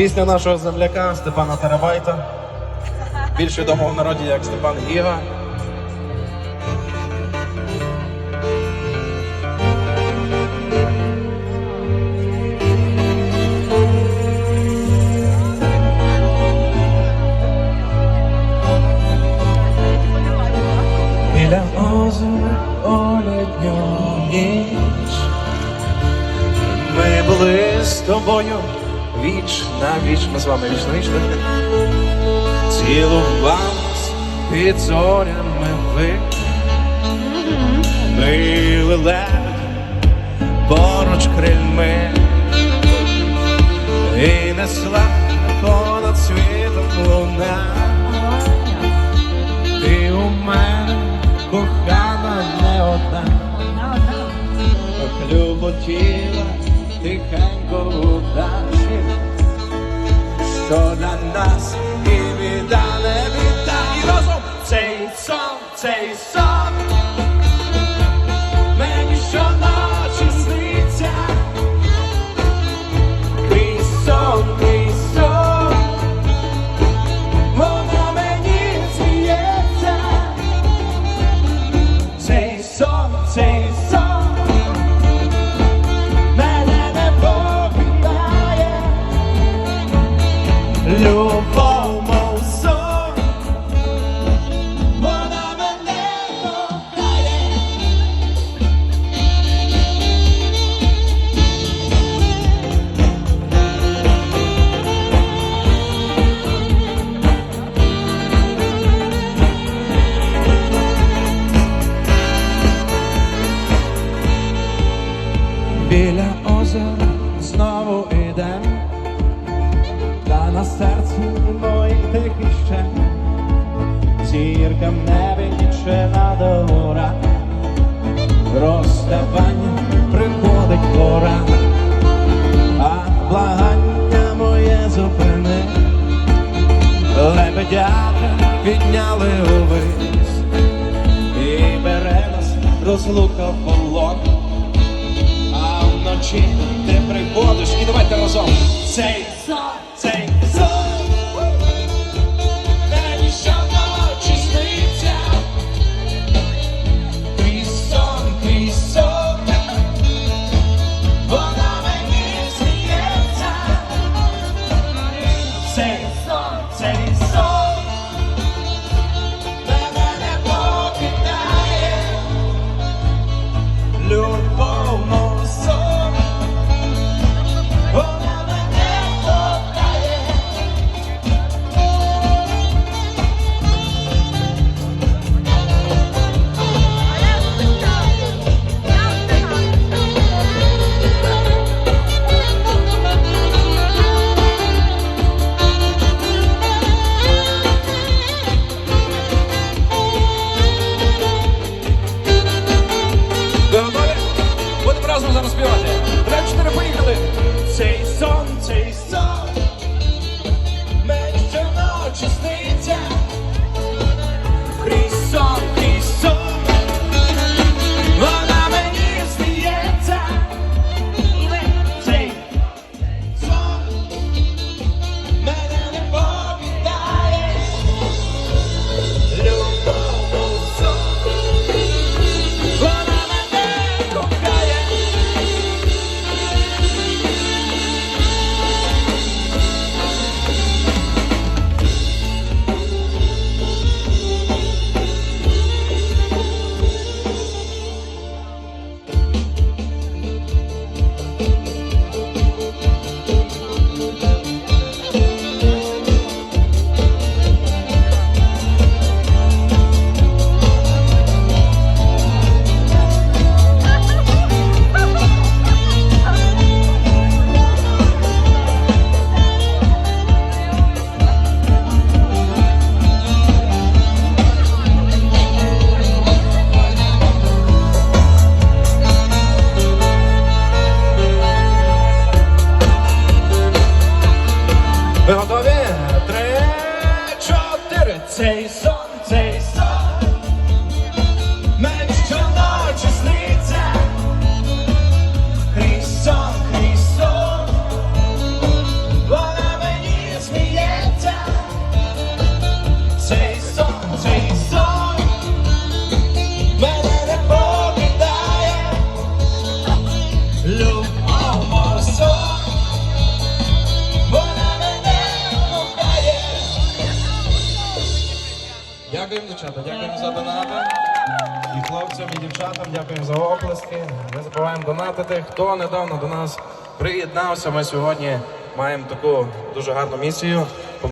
Пісня нашого земляка Степана Тарабайта. Більш відомого в народі як Степан Гіга. Біля озера олітню ніч Ми були з тобою віч на віч, ми з вами віч на віч? Цілувались під зорями ви. Били лед поруч крильми. І несла понад світом луна Ти у мене кохана не одна. Хлюботіла тихенько удачі, що для нас і біда не біда. І разом цей сон, цей сон, мені щоночі сниться. Крізь сон, крізь сон, вона мені сміється. Цей сон, цей сон. Біля озера знову ідем, та на серці моїй тихий ще, зірка в небі нічена дора, розставання приходить пора, а благання моє зупини, лебедята підняли увись, і бере нас розлука в А ти приходиш і давайте разом цей сон, цей сон. Мені щоночі сниться. Цей Дякуємо, дівчата, дякуємо за донати. І хлопцям, і дівчатам дякуємо за оплески. Не забуваємо донатити. Хто недавно до нас приєднався, ми сьогодні маємо таку дуже гарну місію.